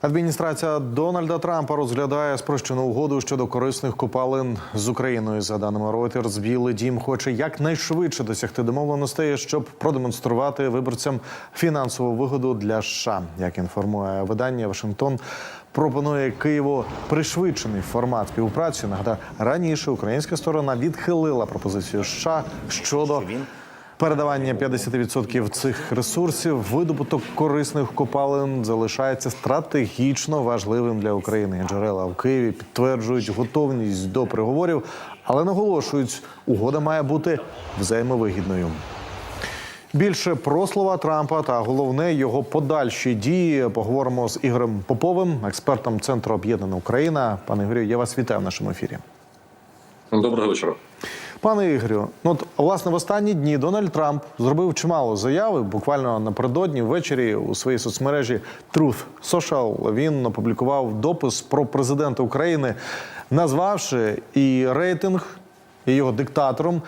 Адміністрація Дональда Трампа розглядає спрощену угоду щодо корисних копалин з Україною. За даними Reuters, Білий Дім хоче якнайшвидше досягти домовленостей, щоб продемонструвати виборцям фінансову вигоду для США. Як інформує видання Вашингтон. Пропонує Києву пришвидшений формат співпраці. Нагадаю, раніше українська сторона відхилила пропозицію США щодо Передавання 50% цих ресурсів, видобуток корисних копалин залишається стратегічно важливим для України. Джерела в Києві підтверджують готовність до переговорів, але наголошують, угода має бути взаємовигідною. Більше про слова Трампа та головне його подальші дії поговоримо з Ігорем Поповим, експертом Центру Об'єднана Україна. Пане Ігорю, я вас вітаю в нашому ефірі. Доброго вечора. Пане Ігорю, ну от власне в останні дні Дональд Трамп зробив чимало заяви. Буквально напередодні ввечері у своїй соцмережі Truth Social він опублікував допис про президента України, назвавши і рейтинг і його диктатором.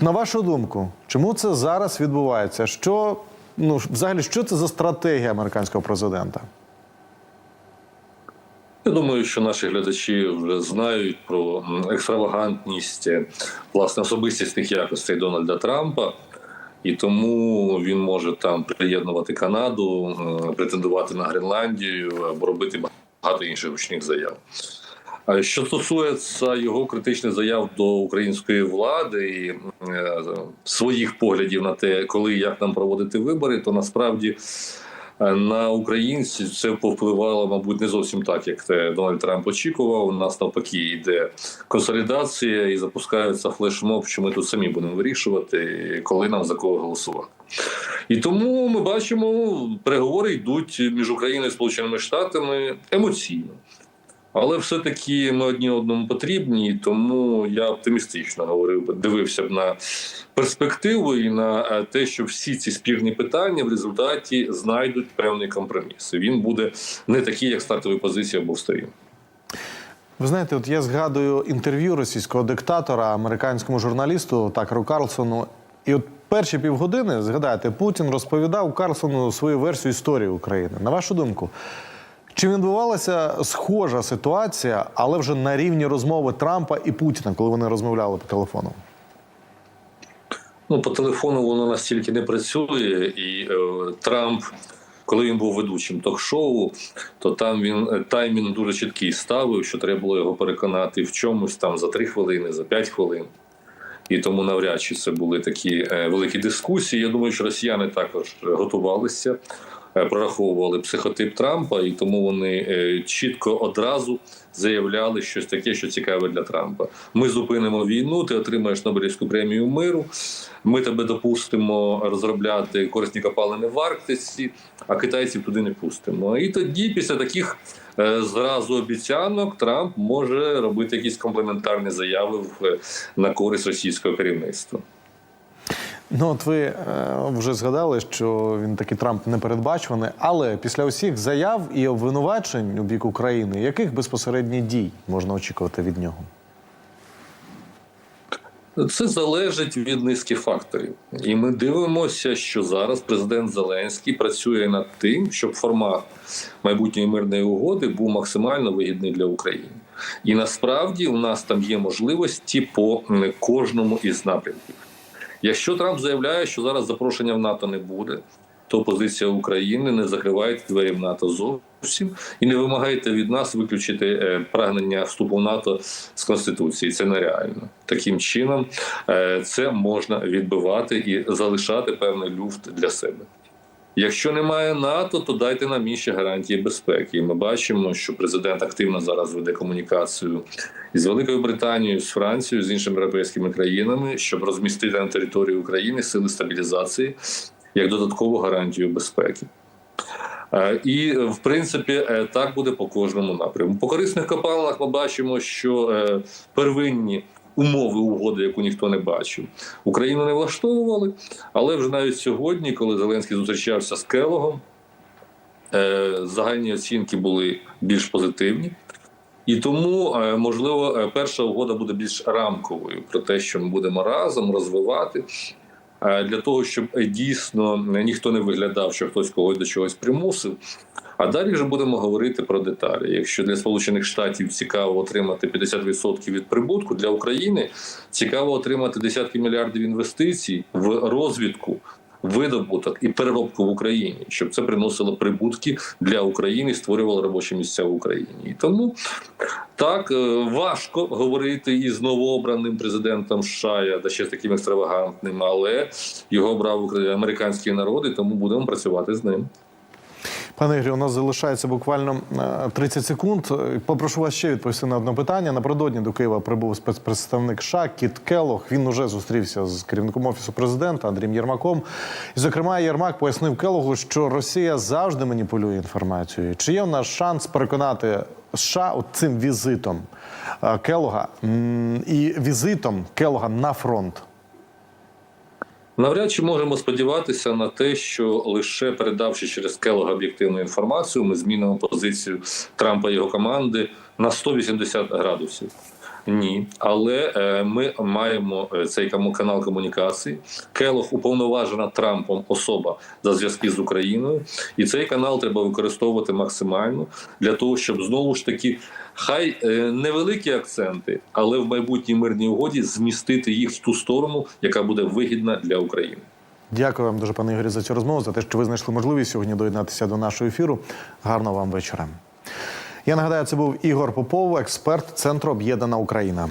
На вашу думку, чому це зараз відбувається? Що ну взагалі що це за стратегія американського президента? Я думаю, що наші глядачі вже знають про екстравагантність е, власне особистісних якостей Дональда Трампа, і тому він може там приєднувати Канаду, е, претендувати на Гренландію або робити багато інших гучних заяв. Що стосується його критичних заяв до української влади і е, своїх поглядів на те, коли і як нам проводити вибори, то насправді на українців це повпливало, мабуть, не зовсім так, як те Дональд Трамп очікував. У нас навпаки йде консолідація і запускається флешмоб, що ми тут самі будемо вирішувати, коли нам за кого голосувати. І тому ми бачимо, переговори йдуть між Україною і Сполученими Штатами емоційно. Але все-таки ми одні одному потрібні, тому я оптимістично говорив дивився б на перспективу і на е, те, що всі ці спірні питання в результаті знайдуть певний компроміс. Він буде не такий, як стартові позиції обох сторін. Ви знаєте, от я згадую інтерв'ю російського диктатора американському журналісту Такеру Карлсону. І от перші півгодини, згадайте, Путін розповідав Карлсону свою версію історії України. На вашу думку, чи відбувалася схожа ситуація, але вже на рівні розмови Трампа і Путіна, коли вони розмовляли по телефону? Ну, по телефону воно настільки не працює, і е, Трамп, коли він був ведучим ток-шоу, то там він е, таймінг дуже чіткий ставив, що треба було його переконати в чомусь там за 3 хвилини, за 5 хвилин. І тому навряд чи це були такі е, великі дискусії. Я думаю, що росіяни також готувалися, прораховували психотип Трампа, і тому вони е, чітко одразу заявляли щось таке, що цікаве для Трампа. Ми зупинимо війну, ти отримаєш Нобелівську премію миру. Ми тебе допустимо розробляти корисні копалини в Арктиці, а китайців туди не пустимо. І тоді, після таких е, зразу обіцянок, Трамп може робити якісь комплементарні заяви в, на користь російського керівництва. Ну, от ви е, вже згадали, що він такий Трамп непередбачуваний, але після усіх заяв і обвинувачень у бік України, яких безпосередньо дій можна очікувати від нього? Це залежить від низки факторів, і ми дивимося, що зараз президент Зеленський працює над тим, щоб формат майбутньої мирної угоди був максимально вигідний для України. І насправді у нас там є можливості по кожному із напрямків. Якщо Трамп заявляє, що зараз запрошення в НАТО не буде, то позиція України не закриває двері в НАТО зовсім і не вимагайте від нас виключити е, прагнення вступу в НАТО з конституції. Це нереально. Таким чином е, це можна відбивати і залишати певний люфт для себе. Якщо немає НАТО, то дайте нам інші гарантії безпеки. І ми бачимо, що президент активно зараз веде комунікацію із Великою Британією, з Францією, з іншими європейськими країнами, щоб розмістити на території України сили стабілізації як додаткову гарантію безпеки. Е, І в принципі е, так буде по кожному напрямку. По корисних копалинах ми бачимо, що е, первинні умови угоди, яку ніхто не бачив, Україну не влаштовували. Але вже навіть сьогодні, коли Зеленський зустрічався з Келогом, е, загальні оцінки були більш позитивні. І тому, е, можливо, е, перша угода буде більш рамковою про те, що ми будемо разом розвивати для того, щоб дійсно ніхто не виглядав, що хтось когось до чогось примусив. А далі вже будемо говорити про деталі. Якщо для Сполучених Штатів цікаво отримати 50% від прибутку, для України цікаво отримати десятки мільярдів інвестицій в розвідку, видобуток і переробку в Україні, щоб це приносило прибутки для України, і створювало робочі місця в Україні. І тому так е, важко говорити із новообраним президентом США, да ще з таким екстравагантним, але його обрав Украї- американський народ, і тому будемо працювати з ним. Пане Ігорі, у нас залишається буквально е, 30 секунд. Е, Попрошу вас ще відповісти на одне питання. Напередодні до Києва прибув спецпредставник США Кіт Келох. Він уже зустрівся з керівником офісу президента Андрієм Єрмаком. І, зокрема, Єрмак пояснив Келогу, що Росія завжди маніпулює інформацією. Чи є у нас шанс переконати США от цим візитом е, Келога і візитом Келога на фронт? Навряд чи можемо сподіватися на те, що лише передавши через Келога об'єктивну інформацію, ми змінимо позицію Трампа і його команди на 180 градусів. Ні, але е, ми маємо е, цей канал комунікації. Келог уповноважена Трампом особа за зв'язки з Україною, і цей канал треба використовувати максимально для того, щоб знову ж таки хай е, невеликі акценти, але в майбутній мирній угоді змістити їх в ту сторону, яка буде вигідна для України. Дякую вам дуже, пане Ігорі, за цю розмову, за те, що ви знайшли можливість сьогодні доєднатися до нашого ефіру. Гарного вам вечора. Я нагадаю, це був Ігор Попов, експерт Центру Об'єднана Україна.